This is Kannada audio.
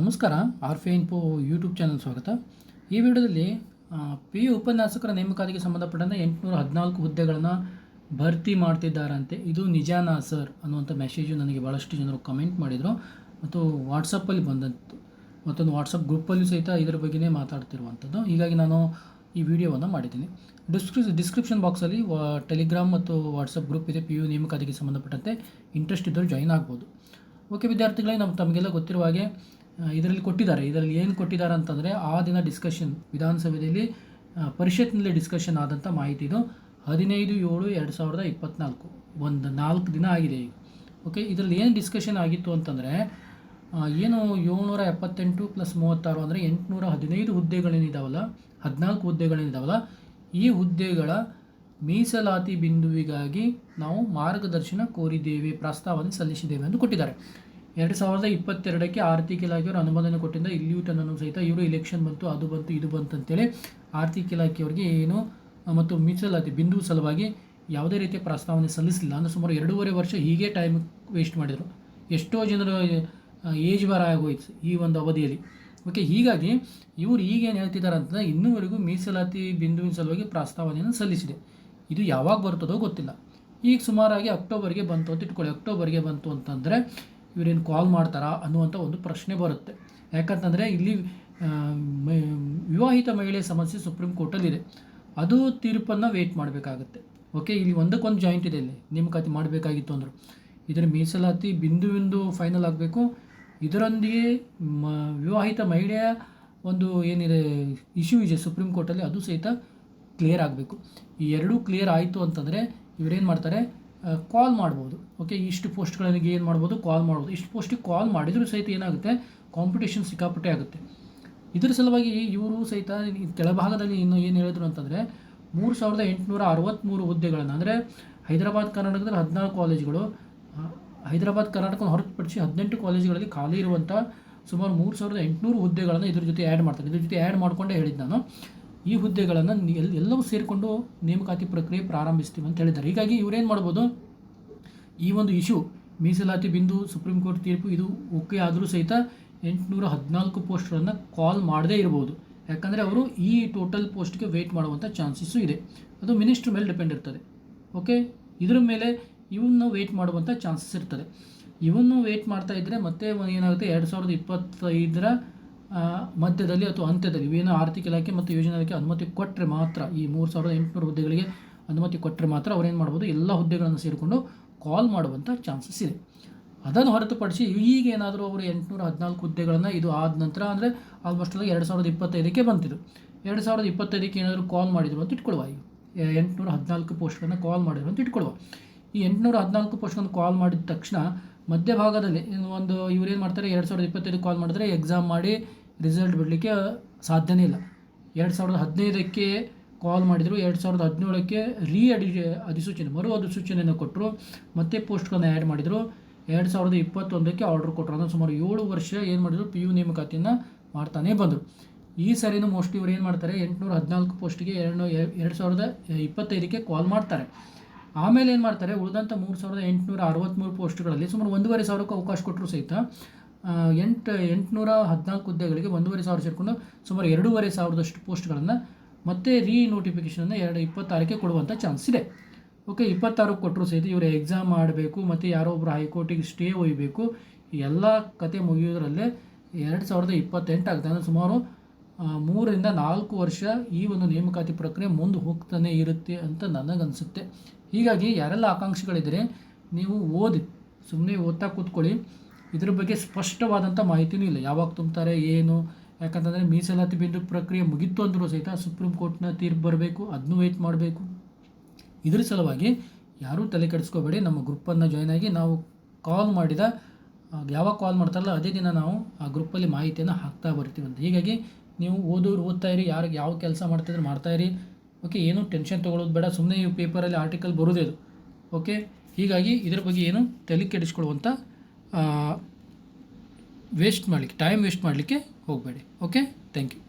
ನಮಸ್ಕಾರ, ಆರ್ಫೆ ಇನ್ಫೋ ಯೂಟ್ಯೂಬ್ ಚಾನಲ್ ಸ್ವಾಗತ. ಈ ವಿಡಿಯೋದಲ್ಲಿ ಪಿ ಯು ಉಪನ್ಯಾಸಕರ ನೇಮಕಾತಿಗೆ ಸಂಬಂಧಪಟ್ಟಂತೆ ಎಂಟುನೂರ ಹದಿನಾಲ್ಕು ಹುದ್ದೆಗಳನ್ನು ಭರ್ತಿ ಮಾಡ್ತಿದ್ದಾರಂತೆ. ಇದು ನಿಜಾನಾ ಸರ್ ಅನ್ನುವಂಥ ಮೆಸೇಜು ನನಗೆ ಭಾಳಷ್ಟು ಜನರು ಕಮೆಂಟ್ ಮಾಡಿದರು. ಮತ್ತು ವಾಟ್ಸಪ್ಪಲ್ಲಿ ಬಂದಂತು. ಮತ್ತೊಂದು ವಾಟ್ಸಪ್ ಗ್ರೂಪಲ್ಲಿ ಸಹಿತ ಇದರ ಬಗ್ಗೆನೇ ಮಾತಾಡ್ತಿರುವಂಥದ್ದು ಹೀಗಾಗಿ ನಾನು ಈ ವಿಡಿಯೋವನ್ನು ಮಾಡಿದ್ದೀನಿ. ಡಿಸ್ಕ್ರಿ ಡಿಸ್ಕ್ರಿಪ್ಷನ್ ಬಾಕ್ಸಲ್ಲಿ ವಾ ಟೆಲಿಗ್ರಾಮ್ ಮತ್ತು ವಾಟ್ಸಪ್ ಗ್ರೂಪ್ ಇದೆ ಪಿ ಯು ನೇಮಕಾತಿಗೆ ಸಂಬಂಧಪಟ್ಟಂತೆ. ಇಂಟ್ರೆಸ್ಟ್ ಇದ್ದರೂ ಜಾಯಿನ್ ಆಗ್ಬೋದು. ಓಕೆ ವಿದ್ಯಾರ್ಥಿಗಳೇ ನಮ್ಮ ತಮಗೆಲ್ಲ ಗೊತ್ತಿರುವ ಹಾಗೆ ಇದರಲ್ಲಿ ಕೊಟ್ಟಿದ್ದಾರೆ. ಇದರಲ್ಲಿ ಏನು ಕೊಟ್ಟಿದ್ದಾರೆ ಅಂತಂದರೆ ಆ ದಿನ ಡಿಸ್ಕಷನ್ ವಿಧಾನಸಭೆಯಲ್ಲಿ ಪರಿಷತ್ನಲ್ಲಿ ಡಿಸ್ಕಷನ್ ಆದಂಥ ಮಾಹಿತಿ ಇದು. ಹದಿನೈದು ಏಳು ಎರಡು ಸಾವಿರದ ಇಪ್ಪತ್ತ್ನಾಲ್ಕು ಒಂದು ನಾಲ್ಕು ದಿನ ಆಗಿದೆ ಓಕೆ ಇದರಲ್ಲಿ ಏನು ಡಿಸ್ಕಷನ್ ಆಗಿತ್ತು ಅಂತಂದರೆ ಏನು ಏಳ್ನೂರ ಎಪ್ಪತ್ತೆಂಟು ಪ್ಲಸ್ ಮೂವತ್ತಾರು ಅಂದರೆ ಎಂಟುನೂರ ಹದಿನೈದು ಹುದ್ದೆಗಳೇನಿದಾವಲ್ಲ, ಹದಿನಾಲ್ಕು ಹುದ್ದೆಗಳೇನಿದಾವಲ್ಲ, ಈ ಹುದ್ದೆಗಳ ಮೀಸಲಾತಿ ಬಿಂದುವಿಗಾಗಿ ನಾವು ಮಾರ್ಗದರ್ಶನ ಕೋರಿದ್ದೇವೆ, ಪ್ರಸ್ತಾವನೆ ಸಲ್ಲಿಸಿದ್ದೇವೆ ಎಂದು ಕೊಟ್ಟಿದ್ದಾರೆ. ಎರಡು ಸಾವಿರದ ಇಪ್ಪತ್ತೆರಡಕ್ಕೆ ಆರ್ಥಿಕ ಇಲಾಖೆಯವರು ಅನುಮೋದನೆ ಕೊಟ್ಟಿದ್ದ ಇಲ್ಲಿಯೂ ತನ್ನನ್ನು ಸಹಿತ ಇವರು ಇಲೆಕ್ಷನ್ ಬಂತು, ಅದು ಬಂತು, ಇದು ಬಂತು ಅಂತೇಳಿ ಆರ್ಥಿಕ ಇಲಾಖೆಯವರಿಗೆ ಏನು, ಮತ್ತು ಮೀಸಲಾತಿ ಬಿಂದು ಸಲುವಾಗಿ ಯಾವುದೇ ರೀತಿಯ ಪ್ರಸ್ತಾವನೆ ಸಲ್ಲಿಸಲಿಲ್ಲ ಅಂದರೆ ಸುಮಾರು ಎರಡೂವರೆ ವರ್ಷ ಹೀಗೆ ಟೈಮ್ ವೇಸ್ಟ್ ಮಾಡಿದರು. ಎಷ್ಟೋ ಜನರು ಏಜ್ ಬಾರ ಆಗೋಯ್ತು ಈ ಒಂದು ಅವಧಿಯಲ್ಲಿ. ಓಕೆ ಹೀಗಾಗಿ ಇವರು ಈಗೇನು ಹೇಳ್ತಿದ್ದಾರೆ ಅಂತಂದರೆ ಇನ್ನೂವರೆಗೂ ಮೀಸಲಾತಿ ಬಿಂದುವಿನ ಸಲುವಾಗಿ ಪ್ರಸ್ತಾವನೆಯನ್ನು ಸಲ್ಲಿಸಿದೆ. ಇದು ಯಾವಾಗ ಬರ್ತದೋ ಗೊತ್ತಿಲ್ಲ. ಈಗ ಸುಮಾರಾಗಿ ಅಕ್ಟೋಬರ್ಗೆ ಬಂತು ಅಂತ ಇಟ್ಕೊಳ್ಳಿ. ಅಕ್ಟೋಬರ್ಗೆ ಬಂತು ಅಂತಂದರೆ ಇವರೇನು ಕಾಲ್ ಮಾಡ್ತಾರಾ ಅನ್ನುವಂಥ ಒಂದು ಪ್ರಶ್ನೆ ಬರುತ್ತೆ. ಯಾಕಂತಂದರೆ ಇಲ್ಲಿ ವಿವಾಹಿತ ಮಹಿಳೆ ಸಮಸ್ಯೆ ಸುಪ್ರೀಂ ಕೋರ್ಟಲ್ಲಿದೆ ಅದು ತೀರ್ಪನ್ನು ವೇಟ್ ಮಾಡಬೇಕಾಗುತ್ತೆ. ಓಕೆ ಇಲ್ಲಿ ಒಂದಕ್ಕೊಂದು ಜಾಯಿಂಟ್ ಇದೆ ಇಲ್ಲಿ. ನೇಮಕಾತಿ ಮಾಡಬೇಕಾಗಿತ್ತು ಅಂದರು. ಇದರ ಮೀಸಲಾತಿ ಬಿಂದು ಬಿಂದು ಫೈನಲ್ ಆಗಬೇಕು. ಇದರೊಂದಿಗೆ ಮ, ವಿವಾಹಿತ ಮಹಿಳೆಯ ಒಂದು ಏನಿದೆ ಇಶ್ಯೂ ಇದೆ ಸುಪ್ರೀಂ ಕೋರ್ಟಲ್ಲಿ, ಅದು ಸಹಿತ ಕ್ಲಿಯರ್ ಆಗಬೇಕು. ಈ ಎರಡೂ ಕ್ಲಿಯರ್ ಆಯಿತು ಅಂತಂದರೆ ಇವರೇನು ಮಾಡ್ತಾರೆ ಕಾಲ್ ಮಾಡ್ಬೋದು. ಓಕೆ ಇಷ್ಟು ಪೋಸ್ಟ್ಗಳಿಗೆ ಏನು ಮಾಡ್ಬೋದು? ಕಾಲ್ ಮಾಡ್ಬೋದು. ಇಷ್ಟು ಪೋಸ್ಟಿಗೆ ಕಾಲ್ ಮಾಡಿದರೂ ಸಹಿತ ಏನಾಗುತ್ತೆ? ಕಾಂಪಿಟೇಷನ್ ಸಿಕ್ಕಾಪಟ್ಟೆ ಆಗುತ್ತೆ. ಇದರ ಸಲುವಾಗಿ ಇವರು ಸಹಿತ ಕೆಳಭಾಗದಲ್ಲಿ ಇನ್ನು ಏನು ಹೇಳಿದ್ರು ಅಂತಂದರೆ, ಮೂರು ಸಾವಿರದ ಎಂಟುನೂರ ಅರವತ್ತ್ಮೂರು ಹುದ್ದೆಗಳನ್ನು, ಅಂದರೆ ಹೈದರಾಬಾದ್ ಕರ್ನಾಟಕದಲ್ಲಿ ಹದಿನಾಲ್ಕು ಕಾಲೇಜುಗಳು ಹೈದರಾಬಾದ್ ಕರ್ನಾಟಕವನ್ನು ಹೊರತುಪಡಿಸಿ ಹದಿನೆಂಟು ಕಾಲೇಜುಗಳಲ್ಲಿ ಖಾಲಿ ಇರುವಂಥ ಸುಮಾರು ಮೂರು ಸಾವಿರದ ಎಂಟುನೂರು ಹುದ್ದೆಗಳನ್ನು ಇದ್ರ ಜೊತೆ ಆ್ಯಡ್ ಮಾಡ್ತಾರೆ. ಇದ್ರ ಜೊತೆ ಆ್ಯಡ್ ಮಾಡಿಕೊಂಡೇ ಹೇಳಿದ್ದು ನಾನು. ಈ ಹುದ್ದೆಗಳನ್ನು ಎಲ್ಲವೂ ಸೇರಿಕೊಂಡು ನೇಮಕಾತಿ ಪ್ರಕ್ರಿಯೆ ಪ್ರಾರಂಭಿಸ್ತೀವಿ ಅಂತ ಹೇಳಿದ್ದಾರೆ. ಹೀಗಾಗಿ ಇವರೇನು ಮಾಡ್ಬೋದು? ಈ ಒಂದು ಇಶ್ಯೂ ಮೀಸಲಾತಿ ಬಿಂದು, ಸುಪ್ರೀಂ ಕೋರ್ಟ್ ತೀರ್ಪು, ಇದು ಓಕೆ ಆದರೂ ಸಹಿತ ಎಂಟುನೂರ ಹದಿನಾಲ್ಕು ಪೋಸ್ಟ್ಗಳನ್ನು ಕಾಲ್ ಮಾಡದೇ ಇರ್ಬೋದು. ಯಾಕಂದರೆ ಅವರು ಈ ಟೋಟಲ್ ಪೋಸ್ಟ್ಗೆ ವೆಯ್ಟ್ ಮಾಡುವಂಥ ಚಾನ್ಸಸ್ಸು ಇದೆ. ಅದು ಮಿನಿಸ್ಟ್ರ್ ಮೇಲೆ ಡಿಪೆಂಡ್ ಇರ್ತದೆ. ಓಕೆ? ಇದರ ಮೇಲೆ ಇವನ್ನು ವೆಯ್ಟ್ ಮಾಡುವಂಥ ಚಾನ್ಸಸ್ ಇರ್ತದೆ. ಇವನ್ನು ವೆಯ್ಟ್ ಮಾಡ್ತಾ ಇದ್ದರೆ ಮತ್ತೆ ಏನಾಗುತ್ತೆ? ಎರಡು ಸಾವಿರದ ಇಪ್ಪತ್ತೈದರ ಮಧ್ಯದಲ್ಲಿ ಅಥವಾ ಅಂತ್ಯದಲ್ಲಿ ಇವೇನು ಆರ್ಥಿಕ ಇಲಾಖೆ ಮತ್ತು ಯೋಜನಾ ಇಲಾಖೆ ಅನುಮತಿ ಕೊಟ್ಟರೆ ಮಾತ್ರ ಈ ಮೂರು ಸಾವಿರದ ಎಂಟುನೂರು ಹುದ್ದೆಗಳಿಗೆ ಅನುಮತಿ ಕೊಟ್ಟರೆ ಮಾತ್ರ ಅವರೇನು ಮಾಡ್ಬೋದು, ಎಲ್ಲ ಹುದ್ದೆಗಳನ್ನು ಸೇರಿಕೊಂಡು ಕಾಲ್ ಮಾಡುವಂಥ ಚಾನ್ಸಸ್ ಇದೆ. ಅದನ್ನು ಹೊರತುಪಡಿಸಿ ಈಗ ಏನಾದರೂ ಅವರು ಎಂಟುನೂರ ಹದಿನಾಲ್ಕು ಹುದ್ದೆಗಳನ್ನು ಇದು ಆದ ನಂತರ ಅಂದರೆ ಆಲ್ಮೋಸ್ಟ್ ಎರಡು ಸಾವಿರದ ಇಪ್ಪತ್ತೈದಕ್ಕೆ ಬಂತಿದ್ದು ಎರಡು ಸಾವಿರದ ಇಪ್ಪತ್ತೈದಕ್ಕೆ ಏನಾದರೂ ಕಾಲ್ ಮಾಡಿದ್ರು ಅಂತ ಇಟ್ಕೊಳ್ಳುವ ಈಗ. ಎಂಟುನೂರ ಹದಿನಾಲ್ಕು ಪೋಸ್ಟ್ಗಳನ್ನು ಕಾಲ್ ಮಾಡಿದ್ರು ಅಂತ ಇಟ್ಕೊಳ್ಳುವ. ಈ ಎಂಟುನೂರ ಹದಿನಾಲ್ಕು ಪೋಸ್ಟ್ಗಳನ್ನು ಕಾಲ್ ಮಾಡಿದ ತಕ್ಷಣ ಮಧ್ಯಭಾಗದಲ್ಲಿ ಒಂದು ಇವರೇನು ಮಾಡ್ತಾರೆ, ಎರಡು ಸಾವಿರದ ಇಪ್ಪತ್ತೈದು ಕಾಲ್ ಮಾಡಿದ್ರೆ ಎಕ್ಸಾಮ್ ಮಾಡಿ ರಿಸಲ್ಟ್ ಬಿಡಲಿಕ್ಕೆ ಸಾಧ್ಯನೇ ಇಲ್ಲ. ಎರಡು ಸಾವಿರದ ಹದಿನೈದಕ್ಕೆ ಕಾಲ್ ಮಾಡಿದರು, ಎರಡು ಸಾವಿರದ ಹದಿನೇಳಕ್ಕೆ ರೀ ಅಡಿ ಅಧಿಸೂಚನೆ, ಮರು ಅಧಿಸೂಚನೆಯನ್ನು ಕೊಟ್ಟರು ಮತ್ತೆ ಪೋಸ್ಟ್ಗಳನ್ನು ಆ್ಯಡ್ ಮಾಡಿದರು. ಎರಡು ಸಾವಿರದ ಇಪ್ಪತ್ತೊಂದಕ್ಕೆ ಆರ್ಡರ್ ಕೊಟ್ಟರು ಅಂದರೆ ಸುಮಾರು ಏಳು ವರ್ಷ ಏನು ಮಾಡಿದ್ರು? ಪಿ ಯು ನೇಮಕಾತಿಯನ್ನು ಮಾಡ್ತಾನೇ ಬಂದರು. ಈ ಸರಿನೂ ಮೋಸ್ಟ್ಲಿ ಇವರು ಏನು ಮಾಡ್ತಾರೆ? ಎಂಟುನೂರ ಹದಿನಾಲ್ಕು ಪೋಸ್ಟಿಗೆ ಎರಡು ಎರಡು ಸಾವಿರದ ಇಪ್ಪತ್ತೈದಕ್ಕೆ ಕಾಲ್ ಮಾಡ್ತಾರೆ. ಆಮೇಲೆ ಏನು ಮಾಡ್ತಾರೆ? ಉಳಿದಂಥ ಮೂರು ಸಾವಿರದ ಎಂಟುನೂರ ಅರವತ್ತ್ಮೂರು ಪೋಸ್ಟ್ಗಳಲ್ಲಿ ಸುಮಾರು ಒಂದೂವರೆ ಸಾವಿರಕ್ಕೆ ಅವಕಾಶ ಕೊಟ್ಟರು ಸಹಿತ ಎಂಟು, ಎಂಟುನೂರ ಹದಿನಾಲ್ಕು ಹುದ್ದೆಗಳಿಗೆ ಒಂದೂವರೆ ಸಾವಿರ ಸೇರಿಕೊಂಡು ಸುಮಾರು ಎರಡೂವರೆ ಸಾವಿರದಷ್ಟು ಪೋಸ್ಟ್ಗಳನ್ನು ಮತ್ತೆ ರೀ ನೋಟಿಫಿಕೇಷನನ್ನು ಎರಡು ಇಪ್ಪತ್ತಾರಕ್ಕೆ ಕೊಡುವಂಥ ಚಾನ್ಸ್ ಇದೆ. ಓಕೆ ಇಪ್ಪತ್ತಾರು ಕೊಟ್ಟರು ಸಹಿತ ಇವರು ಎಕ್ಸಾಮ್ ಮಾಡಬೇಕು, ಮತ್ತು ಯಾರೋ ಒಬ್ಬರು ಹೈಕೋರ್ಟಿಗೆ ಸ್ಟೇ ಒಯ್ಯಬೇಕು ಎಲ್ಲ ಕತೆ ಮುಗಿಯೋದ್ರಲ್ಲೇ ಎರಡು ಸಾವಿರದ ಇಪ್ಪತ್ತೆಂಟು ಆಗ್ತದೆ ಅಂದರೆ ಸುಮಾರು ಮೂರರಿಂದ ನಾಲ್ಕು ವರ್ಷ ಈ ಒಂದು ನೇಮಕಾತಿ ಪ್ರಕ್ರಿಯೆ ಮುಂದೆ ಹೋಗ್ತಾನೆ ಇರುತ್ತೆ ಅಂತ ನನಗನ್ಸುತ್ತೆ. ಹೀಗಾಗಿ ಯಾರೆಲ್ಲ ಆಕಾಂಕ್ಷಿಗಳಿದ್ದರೆ ನೀವು ಓದಿ ಸುಮ್ಮನೆ ಓದ್ತಾ ಕೂತ್ಕೊಳ್ಳಿ. ಇದ್ರ ಬಗ್ಗೆ ಸ್ಪಷ್ಟವಾದಂಥ ಮಾಹಿತಿನೂ ಇಲ್ಲ. ಯಾವಾಗ ತುಂಬ್ತಾರೆ, ಏನು, ಯಾಕಂತಂದರೆ ಮೀಸಲಾತಿ ಬಿಂದು ಪ್ರಕ್ರಿಯೆ ಮುಗೀತು ಅಂದರೂ ಸಹಿತ ಸುಪ್ರೀಂ ಕೋರ್ಟ್ನ ತೀರ್ಪು ಬರಬೇಕು ಅದನ್ನೂ ವೇಟ್ ಮಾಡಬೇಕು. ಇದ್ರ ಸಲುವಾಗಿ ಯಾರೂ ತಲೆ ಕೆಡಿಸ್ಕೋಬೇಡಿ. ನಮ್ಮ ಗ್ರೂಪನ್ನು ಜಾಯ್ನ್ ಆಗಿ ನಾವು ಕಾಲ್ ಮಾಡಿದ ಯಾವಾಗ ಕಾಲ್ ಮಾಡ್ತಾರಲ್ಲ, ಅದೇ ದಿನ ನಾವು ಆ ಗ್ರೂಪಲ್ಲಿ ಮಾಹಿತಿಯನ್ನು ಹಾಕ್ತಾ ಬರ್ತೀವಿ ಅಂತ. ಹೀಗಾಗಿ ನೀವು ಓದೋರು, ಓದ್ತಾ ಇರಿ ಯಾರಿಗೆ ಯಾವ ಕೆಲಸ ಮಾಡ್ತಿದ್ರೆ ಮಾಡ್ತಾ ಇರಿ. ಓಕೆ, ಏನು ಟೆನ್ಷನ್ ತೊಗೊಳ್ಳೋದು ಬೇಡ. ಸುಮ್ಮನೆ ಈ ಪೇಪರಲ್ಲಿ ಆರ್ಟಿಕಲ್ ಬರೋದೇ ಅದು. ಓಕೆ, ಹೀಗಾಗಿ ಇದ್ರ ಬಗ್ಗೆ ಏನು ತಲೆ ಕೆಡಿಸ್ಕೊಳ್ಳುವಂಥ ವೇಸ್ಟ್ ಮಾಡಲಿಕ್ಕೆ ಟೈಮ್ ವೇಸ್ಟ್ ಮಾಡಲಿಕ್ಕೆ ಹೋಗಬೇಡಿ. Okay thank you